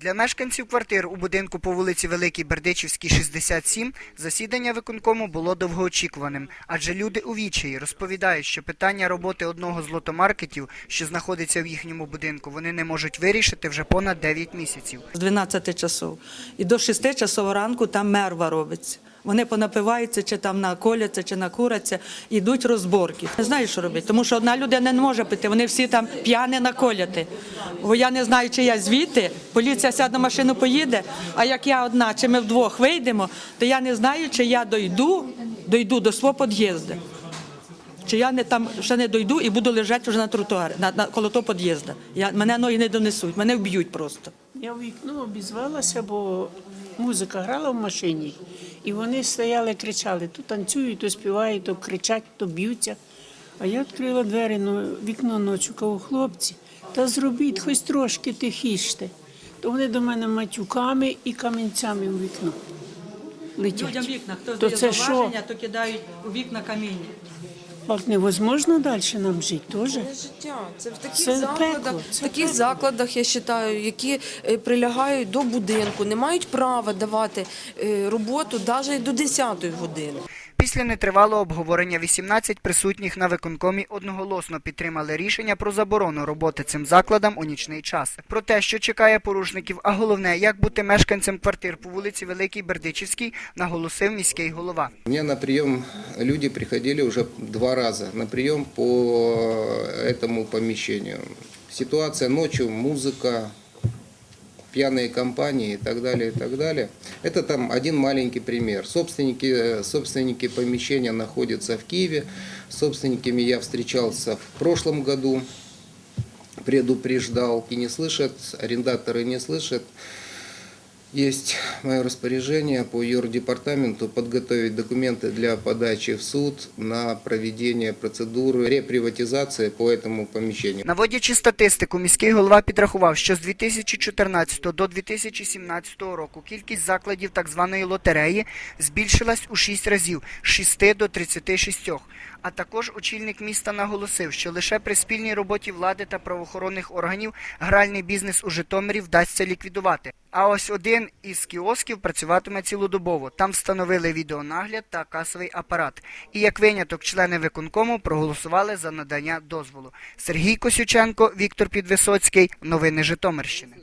Для мешканців квартир у будинку по вулиці Великій Бердичівській, 67, засідання виконкому було довгоочікуваним, адже люди у вічаї розповідають, що питання роботи одного з лотомаркетів, що знаходиться в їхньому будинку, вони не можуть вирішити вже понад 9 місяців. з 12 часов. І до 6 часов ранку там мерва робиться. Вони понапиваються, чи там наколяться, чи накуряться, йдуть розборки. Не знаю, що робити, тому що одна людина не може піти, вони всі там п'яні наколяти. Бо я не знаю, чи я звідти, поліція сяде на машину поїде, а як я одна, чи ми вдвох вийдемо, то я не знаю, чи я дойду, дойду до свого під'їзду. Чи я не там ще не дойду і буду лежати вже на тротуарі, на, на коло того під'їзду. Мене ноги не донесуть, мене вб'ють просто. Я в вікно обізвалася, бо музика грала в машині, і вони стояли, кричали: то танцюють, то співають, то кричать, то б'ються. А я відкрила двері, ну, вікно ночі, кажу, хлопці, та зробіть хоч трошки тихіште. То вони до мене матюками і камінцями у вікно летять. Людям вікна, хто То здає це що? зауваження, то кидають у вікна каміння. Так невозможно далі нам жити теж. Це життя. Це в таких Це закладах, пекло, в таких пекло. закладах, я вважаю, які е, прилягають до будинку, не мають права давати е, роботу навіть до 10 години. Після нетривалого обговорення 18 присутніх на виконкомі одноголосно підтримали рішення про заборону роботи цим закладам у нічний час. Про те, що чекає порушників, а головне, як бути мешканцем квартир по вулиці Великій Бердичівській, наголосив міський голова. У меня на прием люди приходили уже два раза на прием по этому помещению. Ситуация ночью, музыка, пьяные компании и так далее, и так далее. Это там один маленький пример. Собственники, э, собственники помещения находятся в Киеве. С собственниками я встречался в прошлом году, предупреждал и не слышат, арендаторы не слышат. Есть мое распоряжение по юрдепартаменту подготовить документы для подачи в суд на проведение процедуры реприватизации по этому помещению. Наводячи статистику, міський голова підрахував, що з 2014 до 2017 року кількість закладів так званої лотереї збільшилась у 6 разів з 6 до 36. а також очільник міста наголосив, що лише при спільній роботі влади та правоохоронних органів гральний бізнес у Житомирі вдасться ліквідувати. А ось один із кіосків працюватиме цілодобово. Там встановили відеонагляд та касовий апарат. І як виняток члени виконкому проголосували за надання дозволу. Сергій Косюченко, Віктор Підвисоцький. Новини Житомирщини.